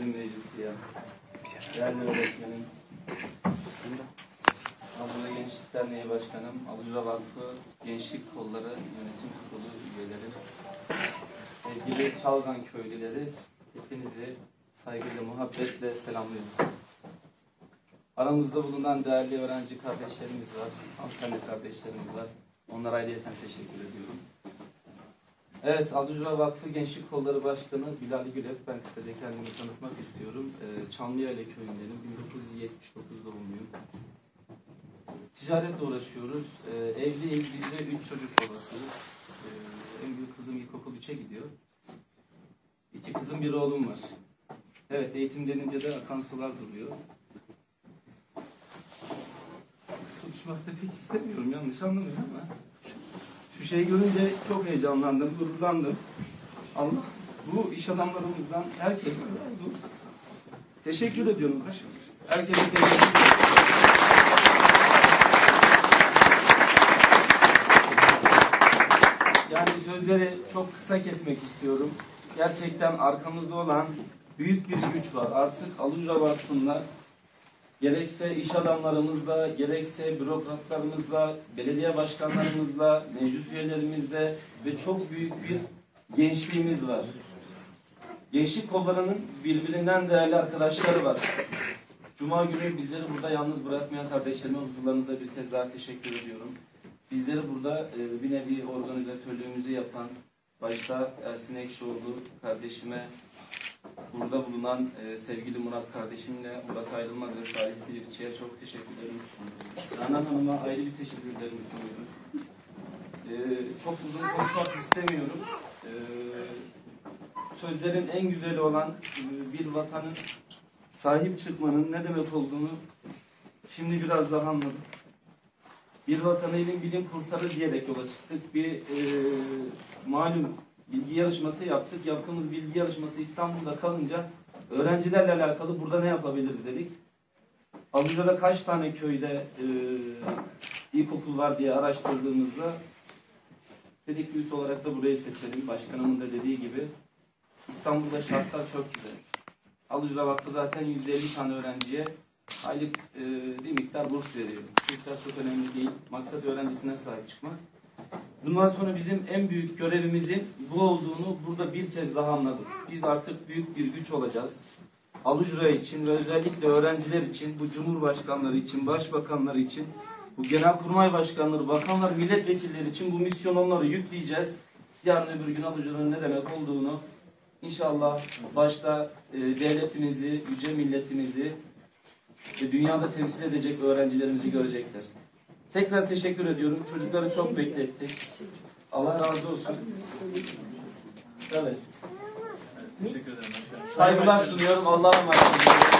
başlayan değerli öğretmenim, Anadolu Gençlik Derneği Başkanım, Alucra Vakfı Gençlik Kolları Yönetim Kurulu üyeleri, sevgili Çalgan köylüleri, hepinizi saygıyla, muhabbetle selamlıyorum. Aramızda bulunan değerli öğrenci kardeşlerimiz var, hanımefendi kardeşlerimiz var. Onlara ayrıyeten teşekkür ediyorum. Evet, Alucra Vakfı Gençlik Kolları Başkanı Bilal Gülev. Ben kısaca kendimi tanıtmak istiyorum. Ee, Çamlıyayla köyündenim. 1979 doğumluyum. Ticaretle uğraşıyoruz. Ee, evliyiz. Biz de üç çocuk babasıyız. Ee, en büyük kızım ilkokul 3'e gidiyor. İki kızım bir oğlum var. Evet, eğitim denince de akan sular duruyor. Konuşmak da pek istemiyorum. Yanlış anlamayın ama. Şu şeyi görünce çok heyecanlandım, gururlandım. Allah bu iş adamlarımızdan herkese razı. Teşekkür ediyorum. Herkese teşekkür ederim. Yani sözleri çok kısa kesmek istiyorum. Gerçekten arkamızda olan büyük bir güç var. Artık Alucra Vakfı'nda gerekse iş adamlarımızla, gerekse bürokratlarımızla, belediye başkanlarımızla, meclis üyelerimizle ve çok büyük bir gençliğimiz var. Gençlik kollarının birbirinden değerli arkadaşları var. Cuma günü bizleri burada yalnız bırakmayan kardeşlerime huzurlarınızda bir kez daha teşekkür ediyorum. Bizleri burada e, bir nevi organizatörlüğümüzü yapan, başta Ersin Ekşioğlu kardeşime, burada bulunan e, sevgili Murat kardeşimle Murat Ayrılmaz ve Salih Bilirçi'ye çok teşekkürlerimi sunuyorum. Canan Hanım'a ayrı bir teşekkürlerimi sunuyoruz. E, çok uzun konuşmak istemiyorum. E, sözlerin en güzeli olan e, bir vatanın sahip çıkmanın ne demek olduğunu şimdi biraz daha anladım. Bir vatanı ilim bilim kurtarır diyerek yola çıktık. Bir e, malum bilgi yarışması yaptık. Yaptığımız bilgi yarışması İstanbul'da kalınca öğrencilerle alakalı burada ne yapabiliriz dedik. Aluca'da kaç tane köyde e, ilkokul var diye araştırdığımızda dedik üs olarak da burayı seçelim. Başkanımın da dediği gibi İstanbul'da şartlar çok güzel. Alucra Vakfı zaten 150 tane öğrenciye aylık e, bir miktar burs veriyor. Miktar çok önemli değil. Maksat öğrencisine sahip çıkmak. Bundan sonra bizim en büyük görevimizin bu olduğunu burada bir kez daha anladım. Biz artık büyük bir güç olacağız. Alucra için ve özellikle öğrenciler için, bu cumhurbaşkanları için, başbakanları için, bu genelkurmay başkanları, bakanlar, milletvekilleri için bu misyonu onları yükleyeceğiz. Yarın öbür gün Alucra'nın ne demek olduğunu inşallah başta e, devletimizi, yüce milletimizi ve dünyada temsil edecek öğrencilerimizi görecekler. Tekrar teşekkür ediyorum. Çocukları çok beklettik. Allah razı olsun. Evet. Teşekkür ederim. Saygılar sunuyorum. Allah'a emanet olun.